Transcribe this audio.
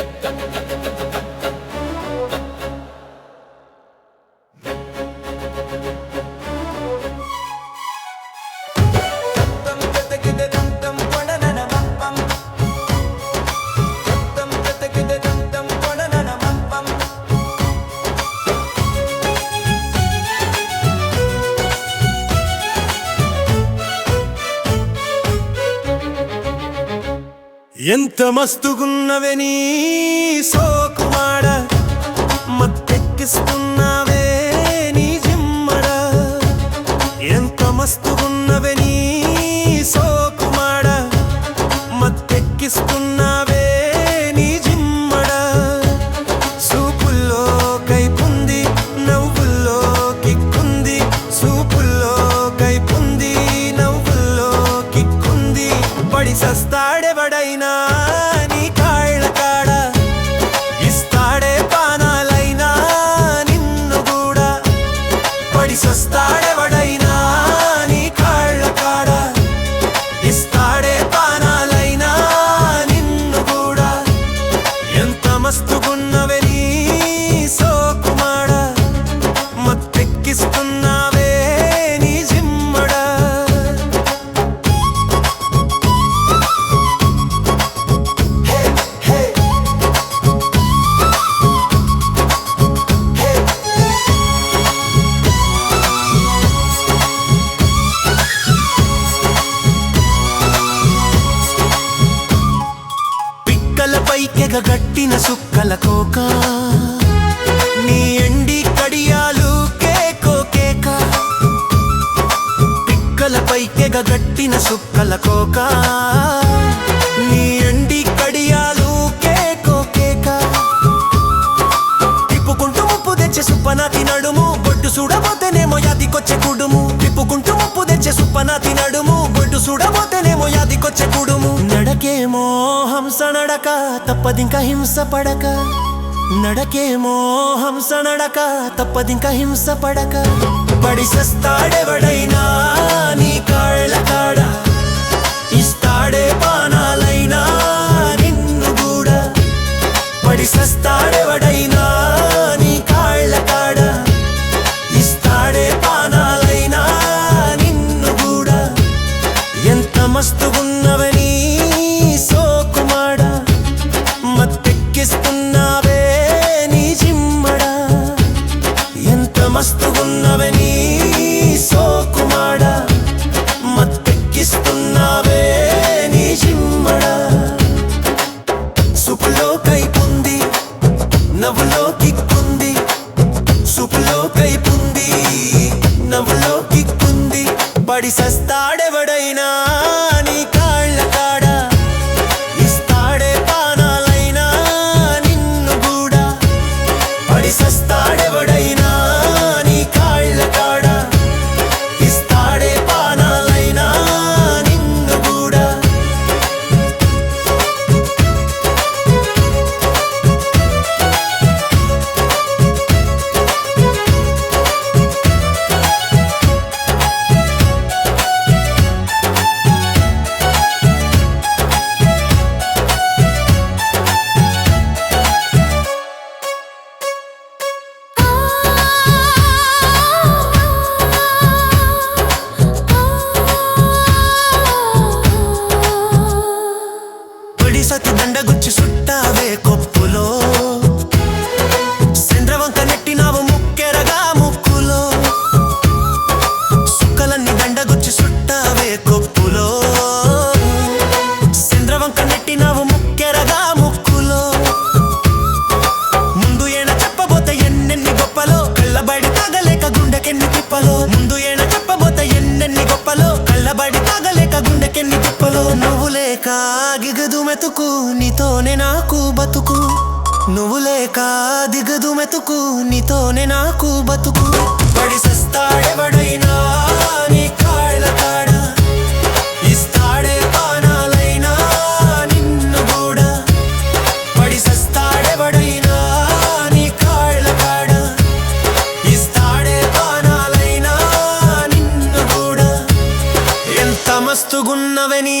「なんだ? ఎంత మస్తుగున్నవే నీ సోకుమాడ? పడి సస్తాడెవడైనా నీ కాళ్ళ కాడ? ఇస్తాడే పానాలైనా నిన్ను కూడా. పడి సస్తాడెవడైనా పిక్కల గట్టిన సుక్కల కోక. నీ ఎండి కడియాలు కేకో కేక. పిక్కలపై పైకెగ గట్టిన సుక్కల కోకా. తెచ్చే సుప్పనాతి నడుము. బొడ్డు చూడబోతేనేమో యాదికొచ్చే కుడుము. తిప్పుకుంటూ ముప్పు తెచ్చే సుప్పనాతి నడుము. బొడ్డు చూడబోతేనేమో యాదికొచ్చే కుడుము. నడకేమో హంస నడక తప్పదింక హింస పడక. నడకేమో హంస నడక తప్పదింక హింస పడక. పడి సస్తాడెవడైనా నీ కాళ్ళ కాడా. ఎంత మస్తుగున్నవని లేక దిగదు మెతుకు నీతోనే నాకు బతుకు. నువ్వు లేక దిగదు మెతుకు నీతోనే నాకు బతుకు. పడి సస్తాడెవడైనా నీ కాళ్ళ కాడ. ఇస్తాడే పానాలైనా నిన్ను కూడా. పడి సస్తాడెవడైనా నీ కాళ్ళ కాడ. ఇస్తాడే పానాలైనా నిన్ను కూడా. ఎంత మస్తుగున్నవని